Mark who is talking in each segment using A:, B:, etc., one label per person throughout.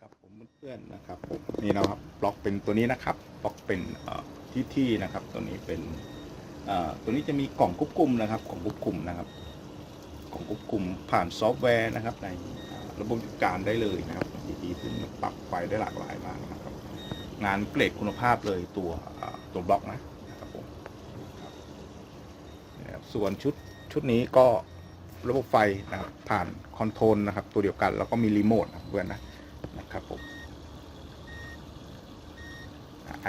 A: ครับผมเพื่อนๆนะครับผมนี่นะครับบล็อกเป็นตัวนี้นะครับบล็อกเป็นที่ที่นะครับ ตัวนี้เป็นตัวนี้จะมีกล่องควบคุมนะครับกล่องควบคุมนะครับกล่องควบคุมผ่านซอฟต์แวร์นะครับ ในระบบจัดการได้เลยนะครับดีๆซึ่งปรับไฟได้หลากหลายมากนะครับ งานเกรดคุณภาพเลยตัวตัวบล็อกนะนะครับผมนะครับส่วนชุดชุดนี้ก็ระบบไฟนะครับผ่านคอนโทรลนะครับ ตัวเดียวกันแล้วก็มีรีโมทนะเพื่อนนะ นะครับผม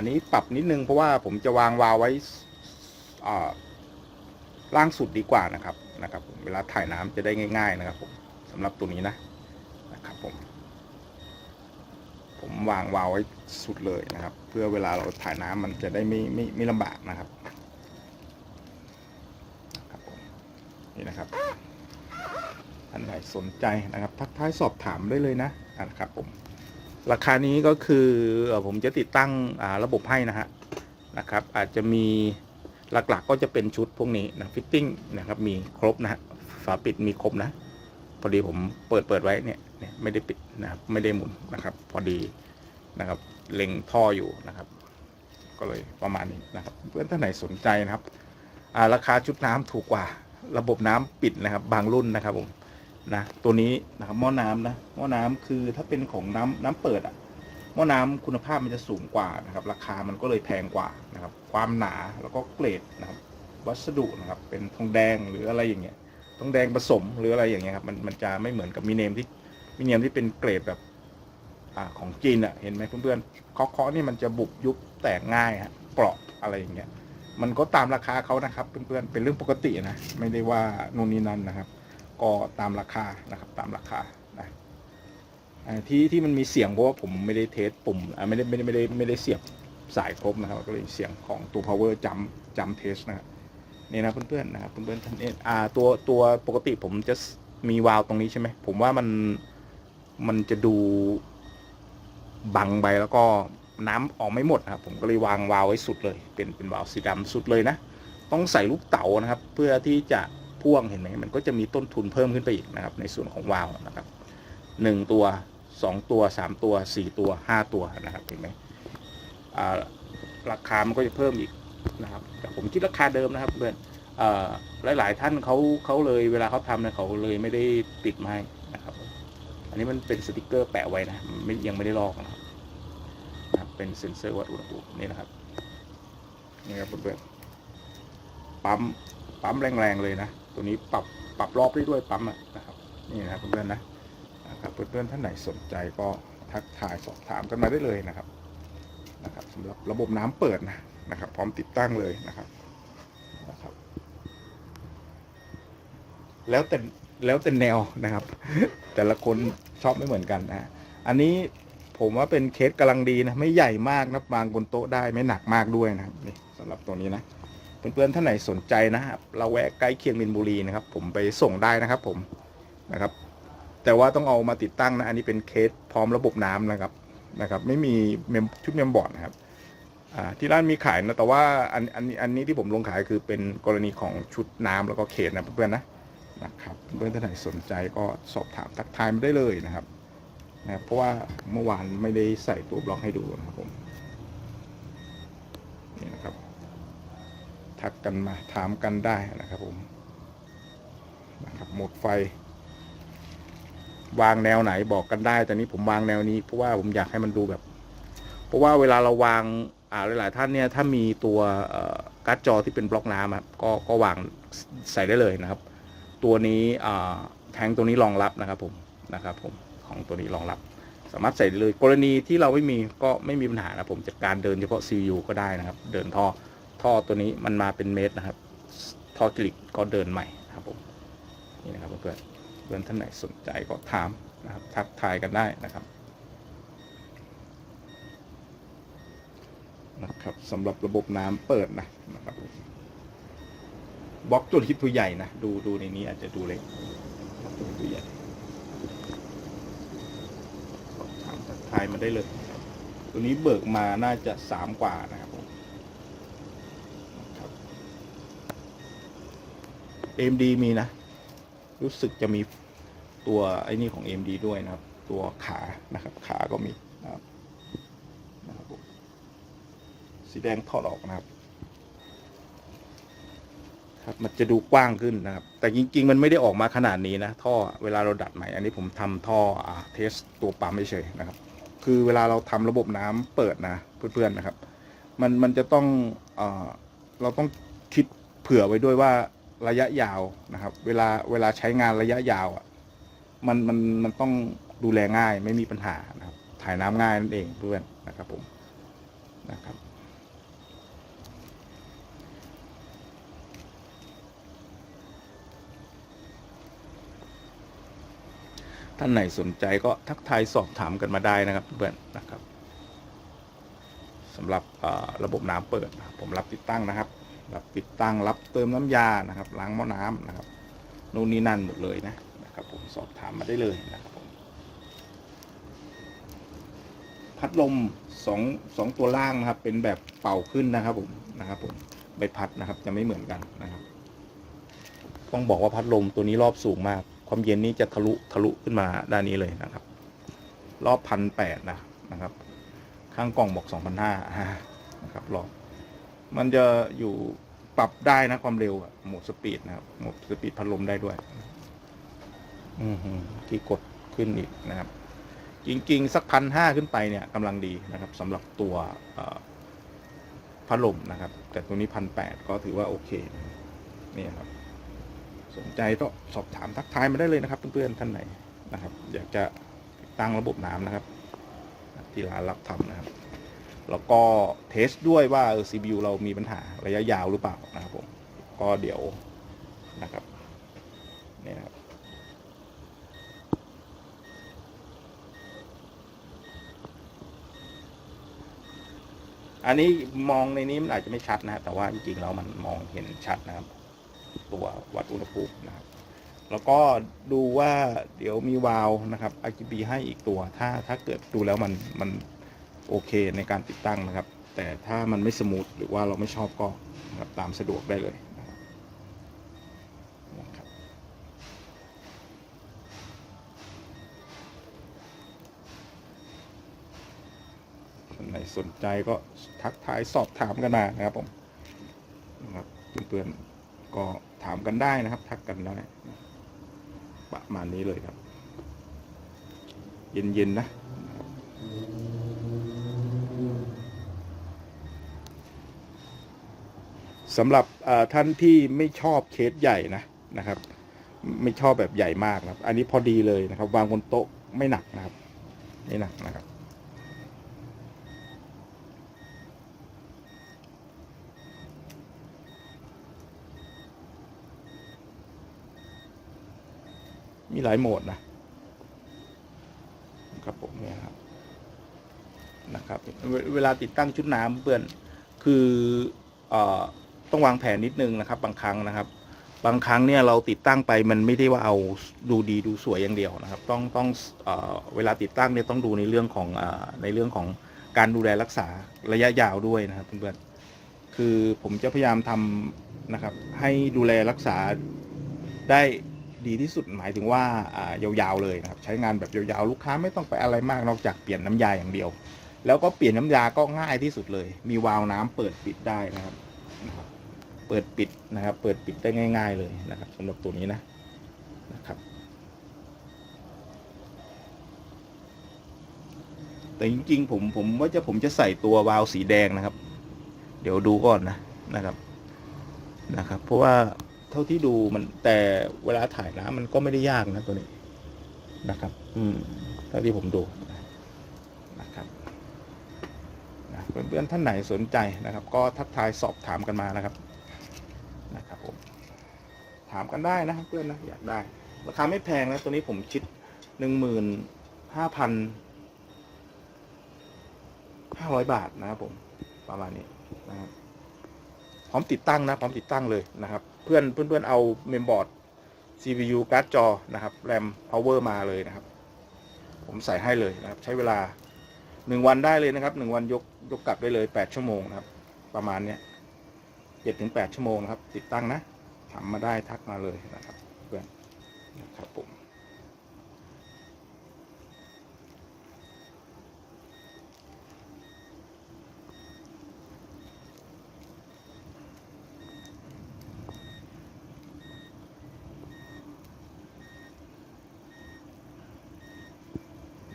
A: อันนี้ปรับนิดนึงเพราะว่าผมจะวางวาวไว้ล่างสุดดีกว่านะครับนะครับผมเวลาถ่ายน้ำจะได้ง่าย ๆ นะครับผมสำหรับตัวนี้นะนะครับผม ผมวางวาวไว้สุดเลยนะครับ เพื่อเวลาเราถ่ายน้ำมันจะได้ไม่ไม่ไม่ลำบากนะครับนะครับผมนี่นะครับท่านใดสนใจนะครับ ทักทายสอบถามได้เลยนะนะครับผม ราคานี้ก็คือผมจะติดตั้งระบบให้นะฮะนะครับ อาจจะมีหลักๆก็จะเป็นชุดพวกนี้นะฟิตติ้งนะครับมีครบนะฮะฝาปิดมีครบนะ พอดีผมเปิดเปิดไว้เนี่ยเนี่ยไม่ได้ปิดนะครับไม่ได้หมุนนะครับ พอดีนะครับเล็งท่ออยู่นะครับ ก็เลยประมาณนี้นะครับ เพื่อนท่านไหนสนใจนะครับราคาชุดน้ำถูกกว่า ระบบน้ำปิดนะครับ บางรุ่นนะครับผม นะตัวนี้นะครับหม้อน้ำนะหม้อน้ำคือถ้าเป็นของน้ำน้ำเปิดอะหม้อน้ำคุณภาพมันจะสูงกว่านะครับ ราคามันก็เลยแพงกว่านะครับ ความหนาแล้วก็เกรดนะครับ วัสดุนะครับเป็นทองแดงหรืออะไรอย่างเงี้ยทองแดงผสมหรืออะไรอย่างเงี้ยครับมันมันจะไม่เหมือนกับมีเนมที่มีเนมที่เป็นเกรดแบบอ่าของจีนอะเห็นไหมเพื่อนๆเคาะๆนี่มันจะบุบยุบแตกง่ายฮะเปราะอะไรอย่างเงี้ยมันก็ตามราคาเขานะครับเพื่อนๆเป็นเรื่องปกตินะไม่ได้ว่านู่นนี่นั่นนะครับ ก็ตามราคานะครับตามราคานะที่ที่มันมีเสียงเพราะว่าผมไม่ได้เทสปุ่มอ่าไม่ได้ไม่ได้ไม่ได้ไม่ได้เสียบสายครบนะครับก็เลยเสียงของตัว power จำจำเทสนะครับนี่นะเพื่อนๆนะครับเพื่อนๆท่านเองอ่าตัวตัวปกติผมจะมีวาล์วตรงนี้ใช่ไหมผมว่ามันมันจะดูบังไปแล้วก็น้ำออกไม่หมดนะครับผมก็เลยวางวาล์วไว้สุดเลย เป็นเป็นวาล์วสีดำสุดเลยนะ ต้องใส่ลูกเต๋านะครับ เพื่อที่จะ พ่วงเห็นไหมมันก็จะมีต้นทุนเพิ่มขึ้นไปอีกนะครับ ในส่วนของวาล์วนะครับหนึ่งตัวสองตัวสามตัวสี่ตัวห้าตัวนะครับเห็นไหมราคามันก็จะเพิ่มอีกนะครับแต่ผมคิดราคาเดิมนะครับเพื่อนอ่าหลายๆท่านเขาเขาเลยเวลาเขาทำเนี่ยเขาเลยไม่ได้ติดมานะครับ อันนี้มันเป็นสติกเกอร์แปะไว้นะไม่ยังไม่ได้ลอกนะครับนะครับเป็นเซ็นเซอร์วัดอุณหภูมินี่นะครับนี่ครับเพื่อนๆปั๊มปั๊มแรงๆเลยนะ ตัวนี้ปรับปรับรอบได้ด้วยปั๊มอะนะครับนี่นะครับเพื่อนๆนะนะครับเพื่อนๆท่านไหนสนใจก็ทักทายสอบถามกันมาได้เลยนะครับนะครับสำหรับระบบน้ำเปิดนะนะครับ พร้อมติดตั้งเลยนะครับนะครับ แล้วแต่แล้วแต่แนวนะครับ แต่ละคนชอบไม่เหมือนกันนะอันนี้ผมว่าเป็นเคสกำลังดีนะไม่ใหญ่มากนะวางบนโต๊ะได้ไม่หนักมากด้วยนะครับนี่สำหรับตัวนี้นะ เพื่อนๆท่านไหนสนใจนะครับเราแวะใกล้เคียงมินบุรีนะครับ ผมไปส่งได้นะครับผมนะครับ แต่ว่าต้องเอามาติดตั้งนะ อันนี้เป็นเคสพร้อมระบบน้ำนะครับนะครับ ไม่มีเมมชุดเมมบอร์ดนะครับอ่าที่ร้านมีขายนะแต่ว่าอันอันอันนี้ที่ผมลงขายคือเป็นกรณีของชุดน้ำแล้วก็เคสนะเพื่อนๆนะนะครับเพื่อนๆท่านไหนสนใจก็สอบถามทักทายมาได้เลยนะครับนะครับเพราะว่าเมื่อวานไม่ได้ใส่ตัวบล็อกให้ดูนะครับผมนี่นะครับ ทักกันมาถามกันได้นะครับผมนะครับหมดไฟ วางแนวไหนบอกกันได้ แต่นี้ผมวางแนวนี้เพราะว่าผมอยากให้มันดูแบบ เพราะว่าเวลาเราวางอ่าหลาย ๆ ท่านเนี่ยถ้ามีตัวการ์ดจอที่เป็นบล็อกน้ำครับก็ก็วางใส่ได้เลยนะครับ ตัวนี้อ่าแทงตัวนี้รองรับนะครับผมนะครับผมของตัวนี้รองรับ สามารถใส่ได้เลย กรณีที่เราไม่มีก็ไม่มีปัญหานะผมจัดการเดินเฉพาะ CU ก็ได้นะครับ เดินท่อ ท่อตัวนี้มันมาเป็นเมตรนะครับ ท่อกลิกก็เดินใหม่ครับผมนี่นะครับเพื่อนๆเพื่อนท่านไหนสนใจก็ถามนะครับทักทายกันได้นะครับนะครับสำหรับระบบน้ำเปิดนะนะครับบล็อกตัวที่ตัวใหญ่นะดูดูในนี้อาจจะดูเล็กบล็อกตัวที่ตัวใหญ่สอบถามทักทายมาได้เลย ตัวนี้เบิกมาน่าจะสามกว่านะครับผม AMD มีนะ รู้สึกจะมีตัวไอ้นี่ของ AMD ด้วยนะครับ ตัวขานะครับ ขาก็มีนะครับนะครับสีแดงถอดออกนะครับครับมันจะดูกว้างขึ้นนะครับ แต่จริง ๆ มันไม่ได้ออกมาขนาดนี้นะ ท่อเวลาเราดัดใหม่ อันนี้ผมทำท่ออเทสตัวปั๊มเฉยๆนะครับ คือเวลาเราทำระบบน้ำเปิดนะเพื่อนๆนะครับ มันมันจะต้องเอเราต้องคิดเผื่อไว้ด้วยว่า ระยะยาวนะครับ เวลาเวลาใช้งานระยะยาวอะมันมันมันต้องดูแลง่ายไม่มีปัญหานะครับ ถ่ายน้ำง่ายนั่นเองเพื่อนนะครับผมนะครับ ท่านไหนสนใจก็ทักทายสอบถามกันมาได้นะครับเพื่อนนะครับสำหรับระบบน้ำเปิดผมรับติดตั้งนะครับ รับติดตั้งรับเติมน้ำยานะครับล้างหม้อน้ำนะครับนู่นนี่นั่นหมดเลยนะนะครับผมสอบถามมาได้เลยนะครับผมพัดลมสองสองตัวล่างนะครับ เป็นแบบเป่าขึ้นนะครับผมนะครับผมใบพัดนะครับจะไม่เหมือนกันนะครับต้องบอกว่าพัดลมตัวนี้รอบสูงมาก ความเย็นนี้จะทะลุทะลุขึ้นมาด้านนี้เลยนะครับ รอบพันแปดนะนะครับ ข้างกล่องบอกสองพันห้านะครับรอบ มันจะอยู่ปรับได้นะความเร็วอะโหมดสปีดนะครับโหมดสปีดพัดลมได้ด้วย อือหือที่กดขึ้นอีกนะครับ จริง ๆ สักพันห้าขึ้นไปเนี่ยกำลังดีนะครับสำหรับตัวเอ่อพัดลมนะครับ แต่ตัวนี้พันแปดก็ถือว่าโอเคนะครับนี่ครับ สนใจก็สอบถามทักทายมาได้เลยนะครับ เพื่อนๆท่านไหนนะครับ อยากจะติดตั้งระบบน้ำนะครับ ที่ร้านรับทำนะครับ แล้วก็เทสด้วยว่า CPU เรามีปัญหาระยะยาวหรือเปล่านะครับผมก็เดี๋ยวนะครับนี่นะครับอันนี้มองในนี้มันอาจจะไม่ชัดนะฮะแต่ว่าจริงๆแล้วมันมองเห็นชัดนะครับ ตัววัดอุณหภูมินะครับ แล้วก็ดูว่าเดี๋ยวมีวาล์วนะครับ RGB ให้อีกตัว ถ้าถ้าเกิดดูแล้วมันมัน โอเคในการติดตั้งนะครับ แต่ถ้ามันไม่สมูทหรือว่าเราไม่ชอบก็บตามสะดวกได้เลยนะครับนะครับคนไหนสนใจก็ทักทายสอบถามกันมานะครับผมนะครับเพื่อนๆก็ถามกันได้นะครับ ทักกันได้ประมาณนี้เลยครับ เย็นๆนะ สำหรับท่านที่ไม่ชอบเคสใหญ่นะนะครับ ไม่ชอบแบบใหญ่มากนะครับ อันนี้พอดีเลยนะครับ วางบนโต๊ะไม่หนักนะครับไม่หนักนะครับ มีหลายโหมดนะครับผมเนี่ยครับนะครับ เวเวลาติดตั้งชุดน้ำเพื่อนคือ เอ่อ ต้องวางแผนนิดนึงนะครับ บางครั้งนะครับ บางครั้งเนี่ยเราติดตั้งไปมันไม่ได้ว่าเอาดูดีดูสวยอย่างเดียวนะครับ ต้องต้องเอเวลาติดตั้งเนี่ยต้องดูในเรื่องของอในเรื่องของการดูแลรักษาระยะยาวด้วยนะครับเพื่อนๆคือผมจะพยายามทำนะครับ ให้ดูแลรักษาได้ดีที่สุดหมายถึงว่าายาวๆเลยนะครับ ใช้งานแบบยาวๆลูกค้าไม่ต้องไปอะไรมากนอกจากเปลี่ยนน้ำยาอย่างเดียว แล้วก็เปลี่ยนน้ำยาก็ง่ายที่สุดเลย มีวาล์วน้ำเปิดปิดได้นะครับ เปิดปิดนะครับ เปิดปิดได้ง่าย ๆเลยนะครับสำหรับตัวนี้นะนะครับ แต่จริงๆผมผมว่าจะผมจะใส่ตัววาล์วสีแดงนะครับ เดี๋ยวดูก่อนนะนะครับนะครับ เพราะว่าเท่าที่ดูมันแต่เวลาถ่ายน้ำมันก็ไม่ได้ยากนะตัวนี้นะครับ อืมเท่าที่ผมดูนะครับนะเพื่อนๆท่านไหนสนใจนะครับ ก็ทักทายสอบถามกันมานะครับนะครับผม ถามกันได้นะครับเพื่อนนะอยากได้ ราคาไม่แพงนะตัวนี้ผมคิดหนึ่งหมื่นห้าพันห้าร้อยบาทนะครับผมประมาณนี้นะครับพร้อมติดตั้งนะพร้อมติดตั้งเลยนะครับ เพื่อนเพื่อนเพื่อนเอาเมมบอร์ด CPU การ์ดจอนะครับแรม power มาเลยนะครับ ผมใส่ให้เลยนะครับ ใช้เวลาหนึ่งวันได้เลยนะครับหนึ่งวันยกยกกลับได้เลยแปดชั่วโมงนะครับ ประมาณเนี้ยเจ็ดถึงแปดชั่วโมงนะครับ ติดตั้งนะ ถามมาได้ทักมาเลยนะครับเพื่อนนะครับผม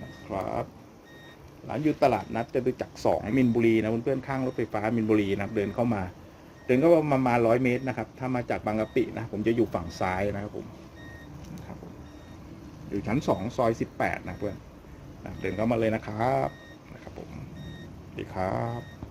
A: นะครับร้านอยู่ตลาดนัดจตุจักสองมินบุรีนะเพื่อนๆข้างรถไฟฟ้ามินบุรีนะเดินเข้ามา เดินก็มาประมาณร้อยเมตรนะครับ ถ้ามาจากบางกะปินะ ผมจะอยู่ฝั่งซ้ายนะครับผมนะครับอยู่ชั้นสองซอยสิบแปดนะเพื่อนเดินเข้ามาเลยนะครับนะครับผมดีครับ